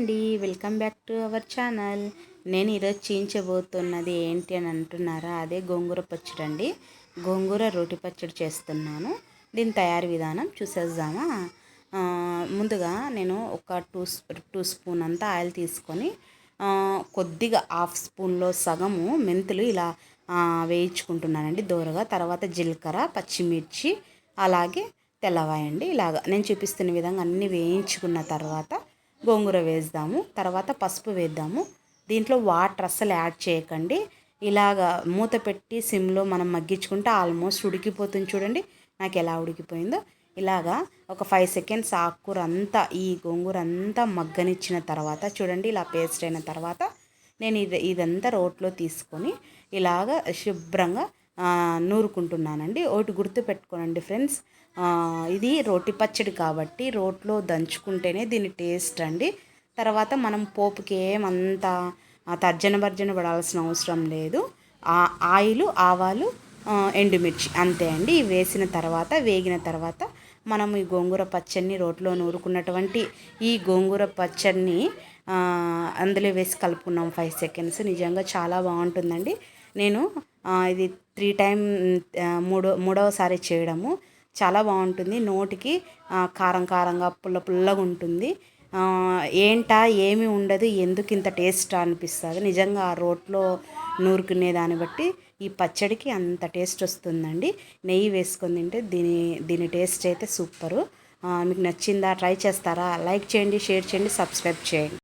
అండి. Welcome back to our channel. నేను ఈరోజు చేయించబోతున్నది ఏంటి అని అంటున్నారా? అదే గోంగూర పచ్చడి అండి. గోంగూర రోటి పచ్చడి చేస్తున్నాను. దీని తయారీ విధానం చూసేద్దామా? ముందుగా నేను ఒక టూ టూ స్పూన్ అంతా ఆయిల్ తీసుకొని కొద్దిగా హాఫ్ స్పూన్లో సగము మెంతులు ఇలా వేయించుకుంటున్నానండి. దూరగా తర్వాత జీలకర్ర పచ్చిమిర్చి అలాగే తెల్లవాయండి. ఇలాగ నేను చూపిస్తున్న విధంగా అన్నీ వేయించుకున్న తర్వాత గోంగూర వేద్దాము తర్వాత పసుపు వేద్దాము. దీంట్లో వాటర్ అస్సలు యాడ్ చేయకండి. ఇలాగ మూత పెట్టి సిమ్లో మనం మగ్గించుకుంటే ఆల్మోస్ట్ ఉడికిపోతుంది చూడండి. నాకు ఎలా ఉడికిపోయిందో. ఇలాగా ఒక ఫైవ్ సెకండ్స్ ఆకుకూర అంతా ఈ గోంగూర అంతా మగ్గనిచ్చిన తర్వాత చూడండి ఇలా పేస్ట్ అయిన తర్వాత నేను ఇది ఇదంతా రోట్లో తీసుకొని ఇలాగ శుభ్రంగా నూరుకుంటున్నానండి. ఒకటి గుర్తు పెట్టుకోనండి ఫ్రెండ్స్. ఇది రోటి పచ్చడి కాబట్టి రోట్లో దంచుకుంటేనే దీని టేస్ట్ అండి. తర్వాత మనం పోపుకి ఏమంత తర్జన భర్జన పడాల్సిన అవసరం లేదు. ఆ ఆయిల్ ఆవాలు ఎండుమిర్చి అంతే అండి. వేసిన తర్వాత వేగిన తర్వాత మనం ఈ గోంగూర పచ్చడిని రోట్లో నూరుకున్నటువంటి ఈ గోంగూర పచ్చడిని అందులో వేసి కలుపుకున్నాం. Five seconds. నిజంగా చాలా బాగుంటుందండి. నేను ఇది త్రీ టైం మూడో మూడవసారి చేయడము. చాలా బాగుంటుంది. నోటికి కారం కారంగా పుల్ల పుల్లగా ఉంటుంది. ఏంటా ఏమి ఉండదు ఎందుకు ఇంత టేస్ట్ అనిపిస్తుంది. నిజంగా ఆ రోట్లో నూరుకునే దాన్ని బట్టి ఈ పచ్చడికి అంత టేస్ట్ వస్తుందండి. నెయ్యి వేసుకొని తింటే దీని దీని టేస్ట్ అయితే సూపరు. మీకు నచ్చిందా ట్రై చేస్తారా? లైక్ చేయండి షేర్ చేయండి సబ్స్క్రైబ్ చేయండి.